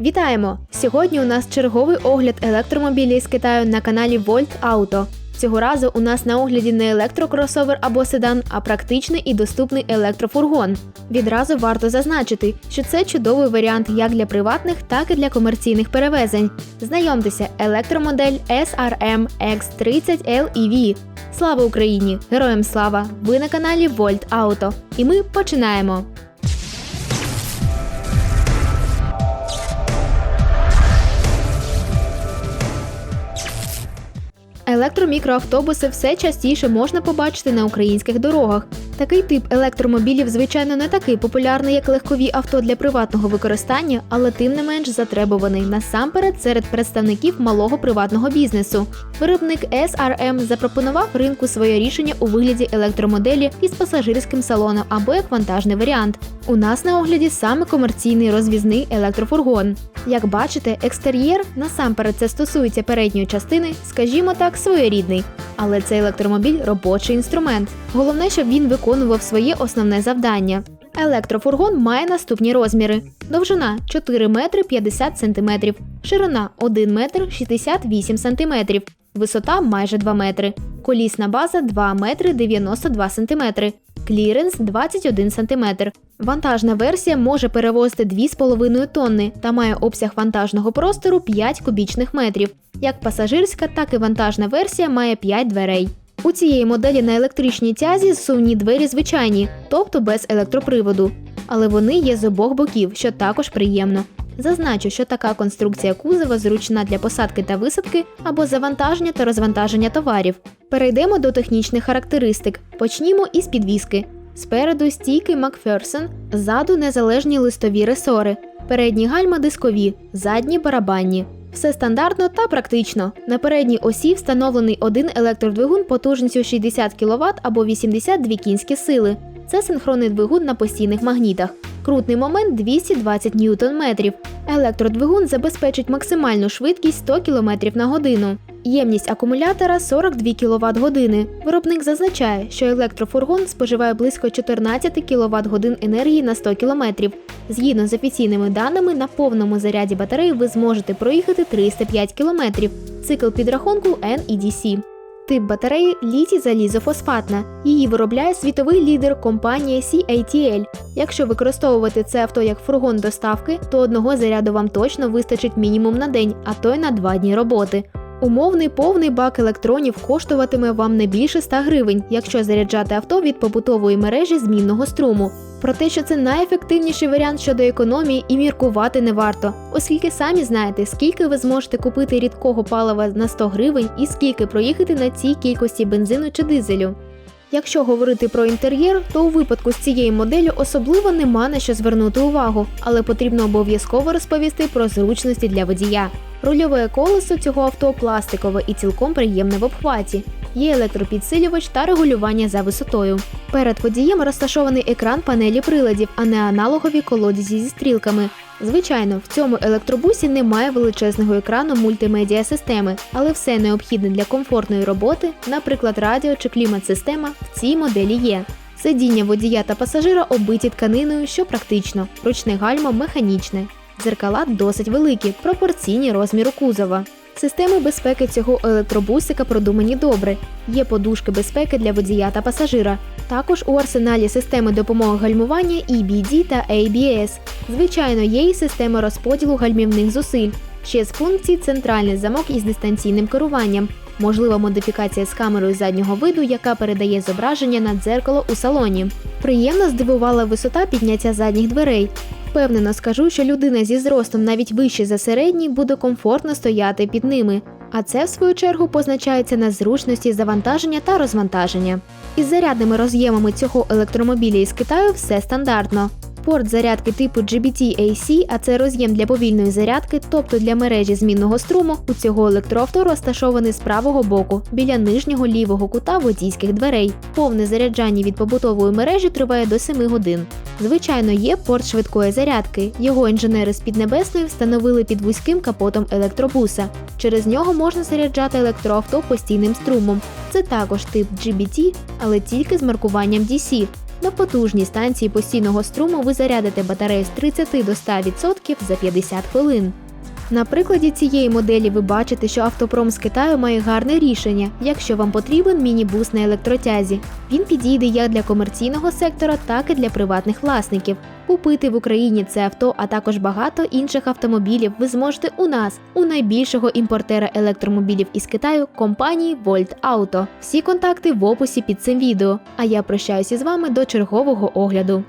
Вітаємо! Сьогодні у нас черговий огляд електромобілів з Китаю на каналі Volt Auto. Цього разу у нас на огляді не електрокросовер або седан, а практичний і доступний електрофургон. Відразу варто зазначити, що це чудовий варіант як для приватних, так і для комерційних перевезень. Знайомтеся, електромодель SRM X30 LEV. Слава Україні! Героям слава! Ви на каналі Volt Auto. І ми починаємо. Електромікроавтобуси все частіше можна побачити на українських дорогах. Такий тип електромобілів, звичайно, не такий популярний, як легкові авто для приватного використання, але тим не менш затребуваний насамперед серед представників малого приватного бізнесу. Виробник SRM запропонував ринку своє рішення у вигляді електромоделі із пасажирським салоном або як вантажний варіант. У нас на огляді саме комерційний розвізний електрофургон. Як бачите, екстер'єр насамперед це стосується передньої частини, скажімо так, своєрідний. Але цей електромобіль робочий інструмент. Головне, щоб він виконував своє основне завдання. Електрофургон має наступні розміри: довжина 4 метри 50 сантиметрів, ширина 1 метр 68 сантиметрів, висота майже 2 метри, колісна база 2 метри 92 сантиметри, кліренс 21 сантиметр. Вантажна версія може перевозити 2,5 тонни та має обсяг вантажного простору 5 кубічних метрів. Як пасажирська, так і вантажна версія має 5 дверей. У цієї моделі на електричній тязі зсувні двері звичайні, тобто без електроприводу. Але вони є з обох боків, що також приємно. Зазначу, що така конструкція кузова зручна для посадки та висадки або завантаження та розвантаження товарів. Перейдемо до технічних характеристик. Почнімо із підвіски. Спереду стійки Макферсон, ззаду незалежні листові ресори, передні гальма дискові, задні барабанні. Все стандартно та практично. На передній осі встановлений один електродвигун потужністю 60 кВт або 82 кінські сили. Це синхронний двигун на постійних магнітах. Крутний момент 220 метрів. Електродвигун забезпечить максимальну швидкість 100 км на годину. Ємність акумулятора 42 кВт години. Виробник зазначає, що електрофургон споживає близько 14 кВт годин енергії на 100 км. Згідно з офіційними даними, на повному заряді батареї ви зможете проїхати 305 км. Цикл підрахунку NEDC. Тип батареї літій залізофосфатна. Її виробляє світовий лідер компанія CATL. Якщо використовувати це авто як фургон доставки, то одного заряду вам точно вистачить мінімум на день, а то й на два дні роботи. Умовний повний бак електронів коштуватиме вам не більше 100 гривень, якщо заряджати авто від побутової мережі змінного струму. Про те, що це найефективніший варіант щодо економії і міркувати не варто, оскільки самі знаєте, скільки ви зможете купити рідкого палива на 100 гривень і скільки проїхати на цій кількості бензину чи дизелю. Якщо говорити про інтер'єр, то у випадку з цією моделлю особливо нема на що звернути увагу, але потрібно обов'язково розповісти про зручності для водія. Рульове колесо цього авто пластикове і цілком приємне в обхваті. Є електропідсилювач та регулювання за висотою. Перед водієм розташований екран панелі приладів, а не аналогові колодязі зі стрілками. Звичайно, в цьому електробусі немає величезного екрану мультимедіа системи, але все необхідне для комфортної роботи, наприклад, радіо чи клімат-система, в цій моделі є. Сидіння водія та пасажира оббиті тканиною, що практично, ручне гальмо механічне. Дзеркала досить великі, пропорційні розміру кузова. Системи безпеки цього електробусика продумані добре. Є подушки безпеки для водія та пасажира. Також у арсеналі системи допомоги гальмування EBD та ABS. Звичайно, є і система розподілу гальмівних зусиль. Ще з функцій центральний замок із дистанційним керуванням. Можлива модифікація з камерою заднього виду, яка передає зображення на дзеркало у салоні. Приємно здивувала висота підняття задніх дверей. Впевнено скажу, що людина зі зростом навіть вище за середній буде комфортно стояти під ними. А це, в свою чергу, позначається на зручності завантаження та розвантаження. Із зарядними роз'ємами цього електромобіля із Китаю все стандартно. Порт зарядки типу GBT-AC, а це роз'єм для повільної зарядки, тобто для мережі змінного струму, у цього електроавто розташований з правого боку, біля нижнього лівого кута водійських дверей. Повне заряджання від побутової мережі триває до 7 годин. Звичайно, є порт швидкої зарядки. Його інженери з Піднебесної встановили під вузьким капотом електробуса. Через нього можна заряджати електроавто постійним струмом. Це також тип GBT, але тільки з маркуванням DC. На потужній станції постійного струму ви зарядите батарею з 30 до 100% за 50 хвилин. На прикладі цієї моделі ви бачите, що автопром з Китаю має гарне рішення, якщо вам потрібен міні-бус на електротязі. Він підійде як для комерційного сектора, так і для приватних власників. Купити в Україні це авто, а також багато інших автомобілів ви зможете у нас, у найбільшого імпортера електромобілів із Китаю компанії Volt Auto. Всі контакти в описі під цим відео. А я прощаюся з вами до чергового огляду.